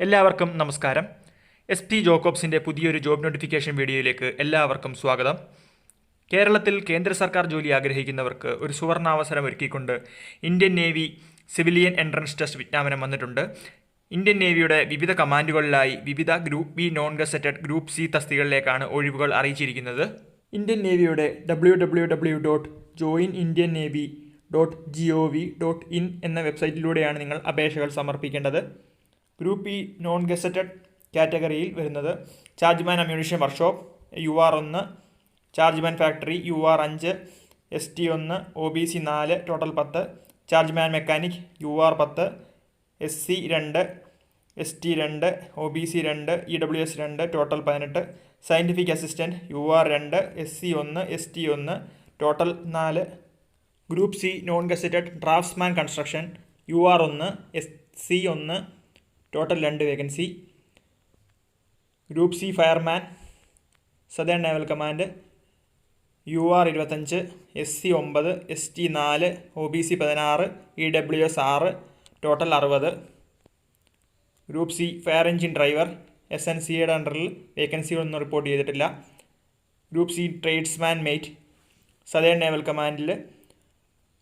എല്ലാവർക്കും നമസ്കാരം. S T ജോക്കോബ്സിന്റെ പുതിയൊരു ജോബ് നോട്ടിഫിക്കേഷൻ വീഡിയോയിലേക്ക് എല്ലാവർക്കും സ്വാഗതം. കേരളത്തിൽ കേന്ദ്ര സർക്കാർ ജോലി ആഗ്രഹിക്കുന്നവർക്ക് ഒരു സുവർണാവസരം ഒരുക്കിക്കൊണ്ട് Indian navy civilian entrance test വിജ്ഞാപനം വന്നിട്ടുണ്ട്. ഇന്ത്യൻ നേവിയുടെ വിവിധ കമാൻഡുകളിലായി വിവിധ group B non gazetted group C തസ്തികളിലേക്കാണ് ഒഴിവുകൾ അറിയിച്ചിരിക്കുന്നത്. Indian നേവിയുടെ W W W dot join Indian navy dot G O V dot in എന്ന വെബ്സൈറ്റിലൂടെയാണ് നിങ്ങൾ അപേക്ഷകൾ സമർപ്പിക്കേണ്ടത്. ഗ്രൂപ്പ് ഇ നോൺ ഗസറ്റഡ് കാറ്റഗറിയിൽ വരുന്നത് chargeman ammunition workshop U R ഒന്ന് ചാർജ്മാൻ ഫാക്ടറി യു ആർ അഞ്ച് എസ് ടി ഒന്ന് ഒ ബി സി നാല് ടോട്ടൽ പത്ത് ചാർജ്മാൻ മെക്കാനിക് യു ആർ പത്ത് എസ് സി രണ്ട് എസ് ടി രണ്ട് ഒ ബി സി രണ്ട് ഇ ഡബ്ല്യു എസ് രണ്ട് ടോട്ടൽ പതിനെട്ട് സയന്റിഫിക് അസിസ്റ്റന്റ് യു ആർ രണ്ട് എസ് സി ഒന്ന് എസ് ടി ഒന്ന് ടോട്ടൽ നാല്. Group C non gazetted draughtsman construction U R ഒന്ന് എസ് സി ഒന്ന് ടോട്ടൽ രണ്ട് vacancy group C fireman southern naval command U R ഇരുപത്തഞ്ച് എസ് സി ഒമ്പത് S T നാല് ഒ ബി സി പതിനാറ് ഇ ഡബ്ല്യു എസ് ആറ് total അറുപത്. Group C fire engine driver S N സിയുടെ അണ്ടറിൽ വേക്കൻസികളൊന്നും റിപ്പോർട്ട് ചെയ്തിട്ടില്ല. Group C tradesman mate southern naval കമാൻഡിൽ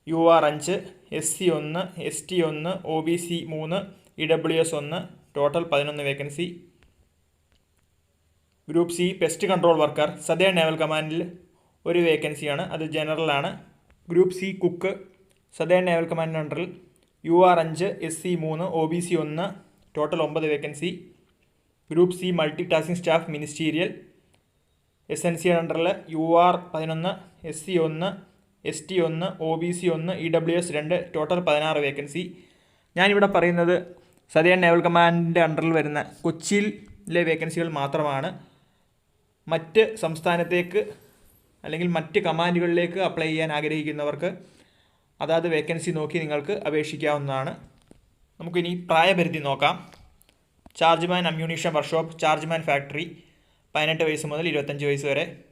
U R അഞ്ച് എസ് സി ഒന്ന് എസ് ടി ഒന്ന് ഒ ബി സി മൂന്ന് ഇ ഡബ്ല്യു എസ് ഒന്ന് ടോട്ടൽ പതിനൊന്ന് vacancy group C pest control worker southern naval കമാൻഡിൽ ഒരു വേക്കൻസിയാണ് അത് ജനറലാണ് group C cook southern naval കമാൻഡിന്റെ അണ്ടറിൽ യു ആർ അഞ്ച് എസ് സി മൂന്ന് ഒ ബി സി ഒന്ന് ടോട്ടൽ ഒമ്പത് vacancy group C multi tasking staff ministerial S N C അണ്ടറിൽ യു ആർ പതിനൊന്ന് എസ് സി ഒന്ന് എസ് ടി ഒന്ന് ഒ ബി സി ഒന്ന് ഇ ഡബ്ല്യു എസ് രണ്ട് ടോട്ടൽ പതിനാറ് വേക്കൻസി ഞാനിവിടെ പറയുന്നത് സദേൺ നേവൽ കമാൻഡിന്റെ അണ്ടറിൽ വരുന്ന കൊച്ചിയിലെ വേക്കൻസികൾ മാത്രമാണ്. മറ്റ് സംസ്ഥാനത്തേക്ക് അല്ലെങ്കിൽ മറ്റ് കമാൻഡുകളിലേക്ക് അപ്ലൈ ചെയ്യാൻ ആഗ്രഹിക്കുന്നവർക്ക് അതാത് വേക്കൻസി നോക്കി നിങ്ങൾക്ക് അപേക്ഷിക്കാവുന്നതാണ്. നമുക്കിനി പ്രായപരിധി നോക്കാം. Chargeman ammunition workshop chargeman factory പതിനെട്ട് വയസ്സ് മുതൽ ഇരുപത്തഞ്ച് വയസ്സ് വരെ.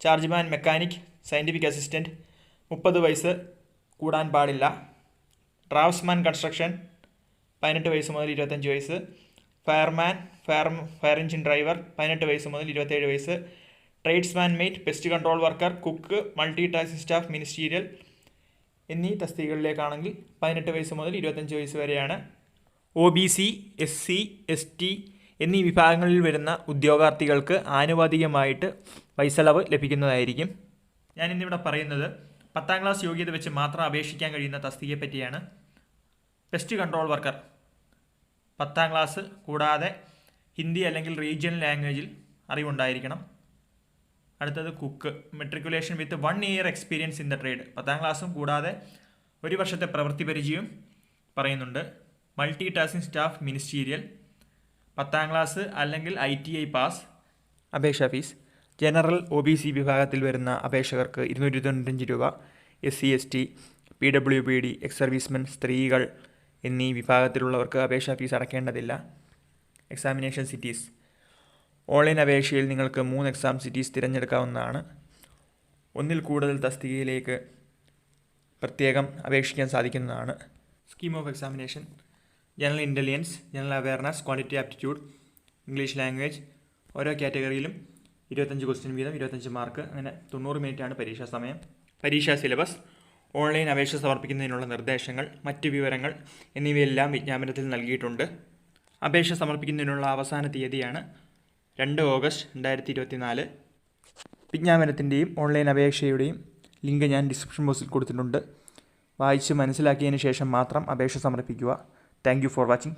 ചാർജ്മാൻ മെക്കാനിക് സയന്റിഫിക് അസിസ്റ്റന്റ് മുപ്പത് വയസ്സ് കൂടാൻ പാടില്ല. ഡ്രാഫ്റ്റ്സ്മാൻ കൺസ്ട്രക്ഷൻ പതിനെട്ട് വയസ്സ് മുതൽ ഇരുപത്തഞ്ച് വയസ്സ്. Fireman fire fire engine driver പതിനെട്ട് വയസ്സ് മുതൽ ഇരുപത്തേഴ് വയസ്സ്. Tradesman mate pest control worker cook multi task staff ministerial എന്നീ തസ്തികകളിലേക്കാണെങ്കിൽ പതിനെട്ട് വയസ്സ് മുതൽ ഇരുപത്തഞ്ച് വയസ്സ് വരെയാണ്. O B C S C S T എന്നീ വിഭാഗങ്ങളിൽ വരുന്ന ഉദ്യോഗാർത്ഥികൾക്ക് ആനുപാതികമായിട്ട് പൈസളവ് ലഭിക്കുന്നതായിരിക്കും. ഞാനിന്നിവിടെ പറയുന്നത് പത്താം ക്ലാസ് യോഗ്യത വെച്ച് മാത്രം അപേക്ഷിക്കാൻ കഴിയുന്ന തസ്തികയെ പറ്റിയാണ്. പെസ്റ്റ് കൺട്രോൾ വർക്കർ പത്താം ക്ലാസ് കൂടാതെ ഹിന്ദി അല്ലെങ്കിൽ റീജിയണൽ ലാംഗ്വേജിൽ അറിവുണ്ടായിരിക്കണം. അടുത്തത് cook matriculation with one year experience in the trade പത്താം ക്ലാസ്സും കൂടാതെ ഒരു വർഷത്തെ പ്രവൃത്തി പരിചയവും പറയുന്നുണ്ട്. മൾട്ടി ടാസ്കിംഗ് സ്റ്റാഫ് മിനിസ്റ്റീരിയൽ പത്താം ക്ലാസ് അല്ലെങ്കിൽ ഐ ടി ഐ പാസ് അപേക്ഷാ fees general O B C വിഭാഗത്തിൽ വരുന്ന അപേക്ഷകർക്ക് ഇരുന്നൂറ്റി തൊണ്ണൂറ്റഞ്ച് രൂപ. S C S T P W P D ex servicemen സ്ത്രീകൾ എന്നീ വിഭാഗത്തിലുള്ളവർക്ക് അപേക്ഷാ ഫീസ് അടയ്ക്കേണ്ടതില്ല എക്സാമിനേഷൻ സിറ്റീസ് ഓൺലൈൻ അപേക്ഷയിൽ നിങ്ങൾക്ക് മൂന്ന് എക്സാം സിറ്റീസ് തിരഞ്ഞെടുക്കാവുന്നതാണ്. ഒന്നിൽ കൂടുതൽ തസ്തികയിലേക്ക് പ്രത്യേകം അപേക്ഷിക്കാൻ സാധിക്കുന്നതാണ്. Scheme of examination general intelligence general awareness quantity aptitude English language ഓരോ കാറ്റഗറിയിലും ഇരുപത്തഞ്ച് ക്വസ്റ്റ്യൻ വീതം ഇരുപത്തഞ്ച് മാർക്ക് അങ്ങനെ തൊണ്ണൂറ് മിനിറ്റാണ് പരീക്ഷാ സമയം. പരീക്ഷാ സിലബസ് ഓൺലൈൻ അപേക്ഷ സമർപ്പിക്കുന്നതിനുള്ള നിർദ്ദേശങ്ങൾ മറ്റ് വിവരങ്ങൾ എന്നിവയെല്ലാം വിജ്ഞാപനത്തിൽ നൽകിയിട്ടുണ്ട്. അപേക്ഷ സമർപ്പിക്കുന്നതിനുള്ള അവസാന തീയതിയാണ് രണ്ട് ഓഗസ്റ്റ് രണ്ടായിരത്തി ഇരുപത്തി നാല് വിജ്ഞാപനത്തിന്റെയും ഓൺലൈൻ അപേക്ഷയുടെയും ലിങ്ക് ഞാൻ ഡിസ്ക്രിപ്ഷൻ ബോക്സിൽ കൊടുത്തിട്ടുണ്ട്. വായിച്ച് മനസ്സിലാക്കിയതിന് ശേഷം മാത്രം അപേക്ഷ സമർപ്പിക്കുക. Thank for watching.